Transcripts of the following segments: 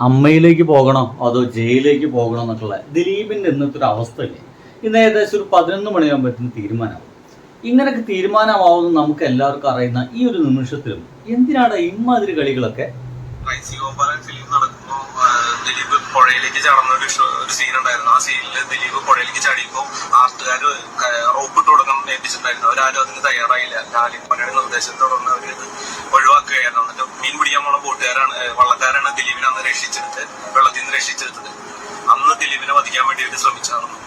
അമ്മയിലേക്ക് പോകണോ അതോ ജയിലിലേക്ക് പോകണോ എന്നൊക്കെയുള്ള ദിലീപിന്റെ ഇന്നത്തെ ഒരു അവസ്ഥയില്ലേ ഇന്ന് ഏകദേശം ഒരു പതിനൊന്ന് മണിയാകുമ്പോഴത്തേന് തീരുമാനമാവും. ഇങ്ങനെയൊക്കെ തീരുമാനമാവുമെന്ന് നമുക്ക് എല്ലാവർക്കും അറിയുന്ന ഈ ഒരു നിമിഷത്തിലും എന്തിനാണ് ഇമ്മാതിരി കളികളൊക്കെ? ദിലീപ് പുഴയിലേക്ക് ചടന്ന ഒരു ഒരു സീൻ ഉണ്ടായിരുന്നു ആ സീനിൽ ദിലീപ് പുഴയിലേക്ക് ചാടിയപ്പോൾ ആർട്ടുകാർ റോപ്പ് ഇട്ട് കൊടുക്കാൻ ഏൽപ്പിച്ചിട്ടുണ്ടായിരുന്നു. അവരാരും അതിന് തയ്യാറായില്ല. ലാലിപ്പനയുടെ നിർദ്ദേശത്തെ തുടർന്ന് അവർ ഒഴിവാക്കുകയായിരുന്നു. എന്നിട്ട് മീൻ പിടിക്കാൻ പോണ ബോട്ടുകാരാണ് ഏ, വള്ളക്കാരാണ് ദിലീപിനെ അന്ന് രക്ഷിച്ചെടുത്ത് വെള്ളത്തിൽ നിന്ന് രക്ഷിച്ചെടുത്തത്. അന്ന് ദിലീപിനെ വധിക്കാൻ വേണ്ടി അവർ ശ്രമിച്ചായിരുന്നു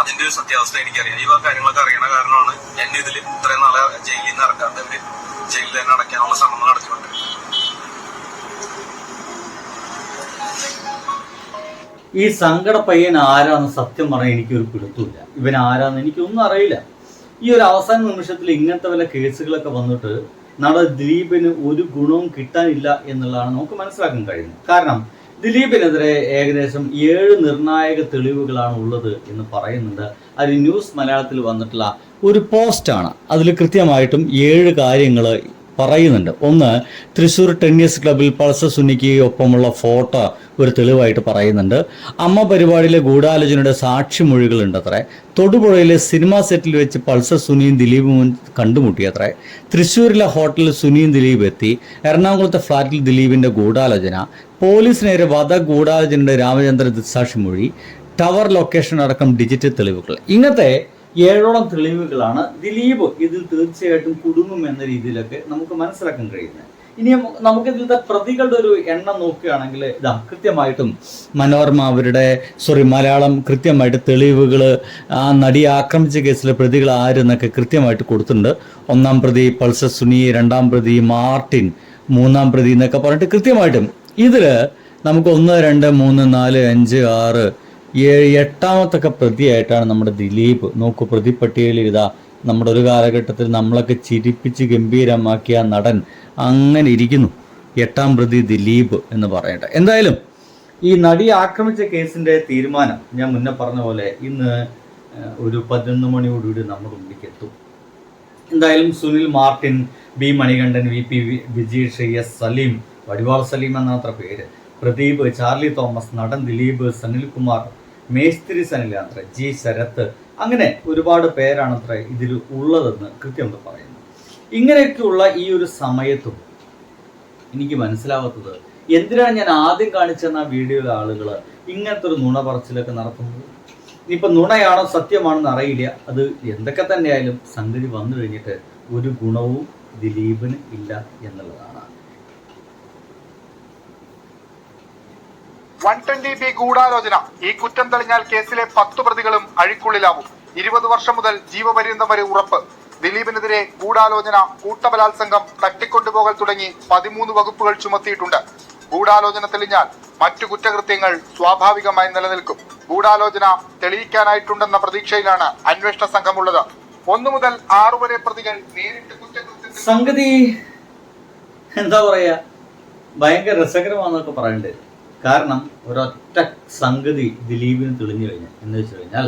അതിന്റെ ഒരു സത്യാവസ്ഥ എനിക്കറിയാം. ഈ കാര്യങ്ങളൊക്കെ അറിയണ കാരണമാണ് എന്നെ ഇതിൽ ഇത്രയും നാളെ ജയിലിൽ നിന്ന് ഇറക്കാത്തവര് ജയിലിൽ തന്നെ അടയ്ക്കാനുള്ള ശ്രമങ്ങൾ നടത്തിക്കൊണ്ടിരിക്കുന്നത് ഈ സങ്കട പയ്യൻ ആരാന്ന് സത്യം പറഞ്ഞാൽ എനിക്കൊരു പിടുത്തമില്ല ഇവൻ ആരാന്ന് എനിക്കൊന്നും അറിയില്ല. ഈ ഒരു അവസാന നിമിഷത്തിൽ ഇങ്ങനത്തെ വല്ല കേസുകളൊക്കെ വന്നിട്ട് നാളെ ദിലീപിന് ഒരു ഗുണവും കിട്ടാനില്ല എന്നുള്ളതാണ് നമുക്ക് മനസ്സിലാക്കാൻ കഴിയുന്നത്. കാരണം ദിലീപിനെതിരെ ഏകദേശം ഏഴ് നിർണായക തെളിവുകളാണ് ഉള്ളത് എന്ന് പറയുന്നുണ്ട്. അത് ന്യൂസ് മലയാളത്തിൽ വന്നിട്ടുള്ള ഒരു പോസ്റ്റാണ്. അതിൽ കൃത്യമായിട്ടും ഏഴ് കാര്യങ്ങൾ പറയുന്നുണ്ട്. ഒന്ന് തൃശ്ശൂർ ടെന്നീസ് ക്ലബിൽ പൾസർ സുനിക്ക് ഒപ്പമുള്ള ഫോട്ടോ ഒരു തെളിവായിട്ട് പറയുന്നുണ്ട്. അമ്മ പരിപാടിയിലെ ഗൂഢാലോചനയുടെ സാക്ഷിമൊഴികളുണ്ട് അത്രേ തൊടുപുഴയിലെ സിനിമാ സെറ്റിൽ വെച്ച് പൾസർ സുനിയും ദിലീപും കണ്ടുമുട്ടിയത്രേ. തൃശ്ശൂരിലെ ഹോട്ടലിൽ സുനിയും ദിലീപ് എത്തി. എറണാകുളത്തെ ഫ്ളാറ്റിൽ ദിലീപിന്റെ ഗൂഢാലോചന. പോലീസ് നേരെ വധ ഗൂഢാലോചനയുടെ രാമചന്ദ്ര മൊഴി. ടവർ ലൊക്കേഷൻ അടക്കം ഡിജിറ്റൽ തെളിവുകൾ. ഇങ്ങനത്തെ ഏഴോളം തെളിവുകളാണ് ദിലീപ് ഇതിൽ തീർച്ചയായിട്ടും കുടുങ്ങും എന്ന രീതിയിലൊക്കെ നമുക്ക് മനസ്സിലാക്കാൻ കഴിയുന്നത്. ഇനി നമുക്ക് ഇതിലത്തെ പ്രതികളുടെ ഒരു എണ്ണം നോക്കുകയാണെങ്കിൽ ഇതാ കൃത്യമായിട്ടും മനോരമ അവരുടെ സോറി മലയാളം കൃത്യമായിട്ട് തെളിവുകൾ ആ നടിയെ ആക്രമിച്ച കേസിലെ പ്രതികൾ ആരെന്നൊക്കെ കൃത്യമായിട്ട് കൊടുത്തിട്ടുണ്ട്. ഒന്നാം പ്രതി പൾസർ സുനി രണ്ടാം പ്രതി മാർട്ടിൻ മൂന്നാം പ്രതി എന്നൊക്കെ പറഞ്ഞിട്ട് കൃത്യമായിട്ടും ഇതിൽ നമുക്ക് ഒന്ന് രണ്ട് മൂന്ന് നാല് അഞ്ച് ആറ് എട്ടാമത്തൊക്കെ പ്രതിയായിട്ടാണ് നമ്മുടെ ദിലീപ്. നോക്കൂ പ്രതിപ്പട്ടികയിൽ ഇതാ നമ്മുടെ ഒരു കാലഘട്ടത്തിൽ നമ്മളൊക്കെ ചിരിപ്പിച്ച് ഗംഭീരമാക്കിയ നടൻ അങ്ങനെ ഇരിക്കുന്നു. എട്ടാം പ്രതി ദിലീപ് എന്ന് പറയട്ടെ. എന്തായാലും ഈ നടി ആക്രമിച്ച കേസിന്റെ തീരുമാനം ഞാൻ മുന്നേ പറഞ്ഞ പോലെ ഇന്ന് ഒരു പതിനൊന്ന് മണിയോടുകൂടി നമ്മുടെ മുന്നിലേക്ക് എത്തും. എന്തായാലും Sunil Martin B Manikandan V P Vijeesh S Saleem വടിവാൾ Saleem എന്നാത്ര പേര്. പ്രദീപ് ചാർലി തോമസ് നടൻ ദിലീപ് സനിൽകുമാർ മേസ്തിരി സനിലാത്ര ജി ശരത്ത് അങ്ങനെ ഒരുപാട് പേരാണ് അത്ര ഇതിൽ ഉള്ളതെന്ന് കൃത്യം പറയുന്നു. ഇങ്ങനെയൊക്കെയുള്ള ഈ ഒരു സമയത്തും എനിക്ക് മനസ്സിലാവാത്തത് എന്തിനാണ് ഞാൻ ആദ്യം കാണിച്ചെന്ന വീഡിയോയിലെ ആളുകൾ ഇങ്ങനത്തെ ഒരു നുണ പറച്ചിലൊക്കെ നടത്തുന്നത്? ഇനിയിപ്പോൾ നുണയാണോ സത്യമാണെന്ന് അറിയില്ല. അത് എന്തൊക്കെ തന്നെയായാലും സംഗതി വന്നു കഴിഞ്ഞിട്ട് ഒരു ഗുണവും ദിലീപിന് ഇല്ല എന്നുള്ളതാണ്. വൺ ട്വന്റി ബി ഗൂഢാലോചന. ഈ കുറ്റം തെളിഞ്ഞാൽ കേസിലെ പത്ത് പ്രതികളും അഴിക്കുള്ളിലാവും. ഇരുപത് വർഷം മുതൽ ജീവപര്യന്തം വരെ ഉറപ്പ്. ദിലീപിനെതിരെ ഗൂഢാലോചന കൂട്ടബലാത്സംഗം തട്ടിക്കൊണ്ടുപോകൽ തുടങ്ങി പതിമൂന്ന് വകുപ്പുകൾ ചുമത്തിയിട്ടുണ്ട്. ഗൂഢാലോചന തെളിഞ്ഞാൽ മറ്റു കുറ്റകൃത്യങ്ങൾ സ്വാഭാവികമായി നിലനിൽക്കും. ഗൂഢാലോചന തെളിയിക്കാനായിട്ടുണ്ടെന്ന പ്രതീക്ഷയിലാണ് അന്വേഷണ സംഘമുള്ളത്. ഒന്നു മുതൽ ആറു വരെ പ്രതികൾ നേരിട്ട് കുറ്റകൃത്യത്തിൽ സംഗതി എന്താ പറയാ? ഭയങ്കര രസകരമാണെന്നൊക്കെ പറയണ്ടേ കാരണം ഒരൊറ്റ സംഗതി ദിലീപിന് തെളിഞ്ഞു കഴിഞ്ഞാൽ എന്ന് വെച്ച് കഴിഞ്ഞാൽ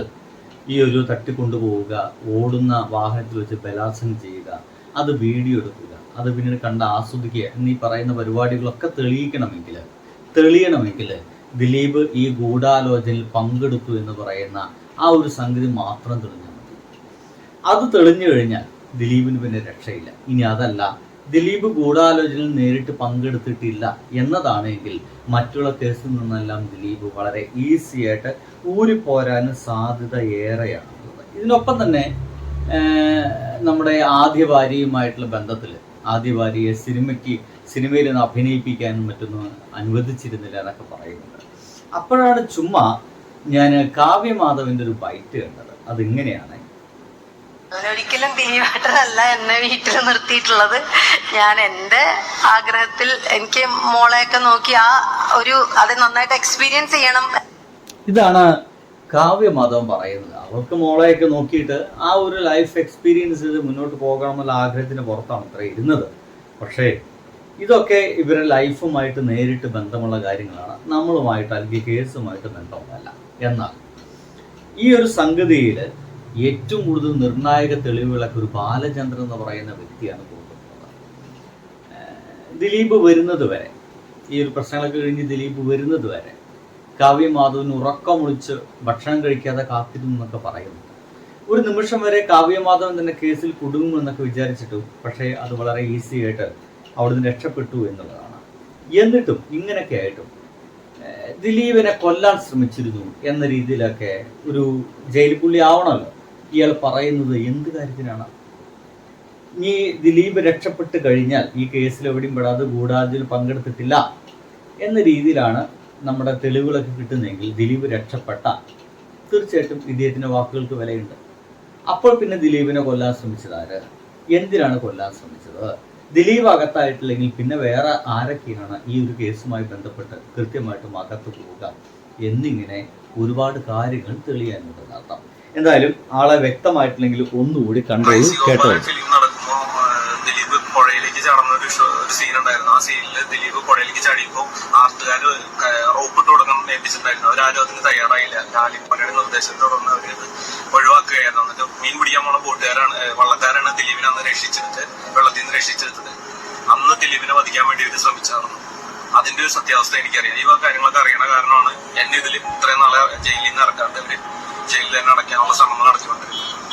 ഈ ഒരു തട്ടിക്കൊണ്ടുപോവുക ഓടുന്ന വാഹനത്തിൽ വെച്ച് ബലാത്സംഗം ചെയ്യുക അത് വീഡിയോ എടുക്കുക അത് പിന്നീട് കണ്ട് ആസ്വദിക്കുക എന്നീ പറയുന്ന പരിപാടികളൊക്കെ തെളിയിക്കണമെങ്കിൽ തെളിയണമെങ്കിൽ ദിലീപ് ഈ ഗൂഢാലോചനയിൽ പങ്കെടുത്തു എന്ന് പറയുന്ന ആ ഒരു സംഗതി മാത്രം തെളിഞ്ഞാൽ മതി. അത് തെളിഞ്ഞു കഴിഞ്ഞാൽ ദിലീപിന് പിന്നെ രക്ഷയില്ല. ഇനി അതല്ല ദിലീപ് ഗൂഢാലോചനയിൽ നേരിട്ട് പങ്കെടുത്തിട്ടില്ല എന്നതാണെങ്കിൽ മറ്റുള്ള കേസിൽ നിന്നെല്ലാം ദിലീപ് വളരെ ഈസി ആയിട്ട് ഊരിപ്പോരാനും സാധ്യത ഏറെയാണ്. ഇതിനൊപ്പം തന്നെ നമ്മുടെ ആദ്യ ഭാര്യയുമായിട്ടുള്ള ബന്ധത്തിൽ ആദ്യ ഭാര്യയെ സിനിമയ്ക്ക് സിനിമയിൽ നിന്ന് അഭിനയിപ്പിക്കാനും മറ്റൊന്നും അനുവദിച്ചിരുന്നില്ല എന്നൊക്കെ പറയുന്നുണ്ട്. അപ്പോഴാണ് ചുമ്മാ ഞാൻ കാവ്യമാധവന്റെ ഒരു ബൈറ്റ് കണ്ടത്. അതിങ്ങനെയാണ്? ഒരിക്കലും അല്ല എന്നെ വീട്ടിൽ നിർത്തിയിട്ടുള്ളത്. ഞാൻ എന്റെ ആഗ്രഹത്തിൽ എനിക്ക് മോളെയൊക്കെ നോക്കി ആ ഒരു അത് നന്നായിട്ട് എക്സ്പീരിയൻസ് ചെയ്യണം. ഇതാണ് കാവ്യ കാവ്യമാധവൻ പറയുന്നത്. അവർക്ക് മോളെയൊക്കെ നോക്കിയിട്ട് ആ ഒരു ലൈഫ് എക്സ്പീരിയൻസ് ചെയ്ത് മുന്നോട്ട് പോകണമെന്നുള്ള ആഗ്രഹത്തിന് പുറത്താണ് അത്ര ഇരുന്നത്. പക്ഷേ ഇതൊക്കെ ഇവരുടെ ലൈഫുമായിട്ട് നേരിട്ട് ബന്ധമുള്ള കാര്യങ്ങളാണ്. നമ്മളുമായിട്ട് അല്ലെങ്കിൽ കേസുമായിട്ട് ബന്ധമുള്ളതല്ല എന്നാൽ ഈ ഒരു സംഗതിയിൽ ഏറ്റവും കൂടുതൽ നിർണായക തെളിവുകളൊക്കെ ഒരു ബാലചന്ദ്രൻ എന്ന് പറയുന്ന വ്യക്തിയാണ് കൊടുക്കുന്നത്. ദിലീപ് വരുന്നത് വരെ ഈ ഒരു പ്രശ്നങ്ങളൊക്കെ കഴിഞ്ഞ് ദിലീപ് വരുന്നത് വരെ കാവ്യ മാധവന് ഉറക്കമൊളിച്ച് ഭക്ഷണം കഴിക്കാതെ കാത്തിരുന്നു എന്നൊക്കെ പറയുന്നു ഒരു നിമിഷം വരെ കാവ്യ മാധവൻ തന്നെ കേസിൽ കുടുങ്ങുമെന്നൊക്കെ വിചാരിച്ചിട്ടു പക്ഷേ അത് വളരെ ഈസി ആയിട്ട് അവിടുന്ന് രക്ഷപ്പെട്ടു എന്നുള്ളതാണ്. എന്നിട്ടും ഇങ്ങനെയൊക്കെ ആയിട്ടും ദിലീപിനെ കൊല്ലാൻ ശ്രമിച്ചിരുന്നു എന്ന രീതിയിലൊക്കെ ഒരു ജയിൽ പുള്ളി ആവണമല്ലോ. ഇയാൾ പറയുന്നത് എന്ത് കാര്യത്തിനാണ്? ഈ ദിലീപ് രക്ഷപ്പെട്ട് കഴിഞ്ഞാൽ ഈ കേസിൽ എവിടെയും പെടാതെ ഗൂഢാലോചനയിൽ പങ്കെടുത്തിട്ടില്ല എന്ന രീതിയിലാണ് നമ്മുടെ തെളിവുകളൊക്കെ കിട്ടുന്നതെങ്കിൽ ദിലീപ് രക്ഷപ്പെട്ട തീർച്ചയായിട്ടും ഇദ്ദേഹത്തിന്റെ വാക്കുകൾക്ക് വിലയുണ്ട്. അപ്പോൾ പിന്നെ ദിലീപിനെ കൊല്ലാൻ ശ്രമിച്ചതാര് എന്തിനാണ് കൊല്ലാൻ ശ്രമിച്ചത്? ദിലീപ് അകത്തായിട്ടില്ലെങ്കിൽ പിന്നെ വേറെ ആരൊക്കെയാണ് ഈ ഒരു കേസുമായി ബന്ധപ്പെട്ട് കൃത്യമായിട്ടും അകത്ത് പോവുക എന്നിങ്ങനെ ഒരുപാട് കാര്യങ്ങൾ തെളിയാനുണ്ടെന്ന് അർത്ഥം എന്തായാലും ആളെ വ്യക്തമായിട്ടില്ലെങ്കിൽ ഒന്നുകൂടി കണ്ടു കേട്ടോ ചാടുന്ന ഒരു ഒരു സീൻ ഉണ്ടായിരുന്നു. ആ സീനിൽ ദിലീപ് പുഴയിലേക്ക് ചാടിയപ്പോൾ റോപ്പ് ഇട്ട് കൊടുക്കണം ഏൽപ്പിച്ചിട്ടുണ്ടായിരുന്നു. അവരാരും അതിന് തയ്യാറായില്ല. ലാലിപ്പനയുടെ നിർദ്ദേശത്തോടൊന്ന് അവർ അത് ഒഴിവാക്കുകയായിരുന്നു. എന്നിട്ട് മീൻ പിടിക്കാൻ പോണ ബോട്ടുകാരാണ് വള്ളക്കാരാണ് ദിലീപിനെ അന്ന് രക്ഷിച്ചെടുത്ത് വെള്ളത്തിൽ നിന്ന് രക്ഷിച്ചെടുത്തത്. അന്ന് ദിലീപിനെ വധിക്കാൻ വേണ്ടി ഇവർ ശ്രമിച്ചായിരുന്നു അതിന്റെ ഒരു സത്യാവസ്ഥ എനിക്കറിയാം. ഈ കാര്യങ്ങളൊക്കെ അറിയണ കാരണമാണ് എന്നെ ഇതിൽ ഇത്രയും നാളെ ജയിലിൽ നിന്ന് ഇറക്കാണ്ട് അവർ ജയിലിൽ തന്നെ അടയ്ക്കാനുള്ള ശ്രമങ്ങൾ നടത്തിക്കൊണ്ടിരുന്നത്.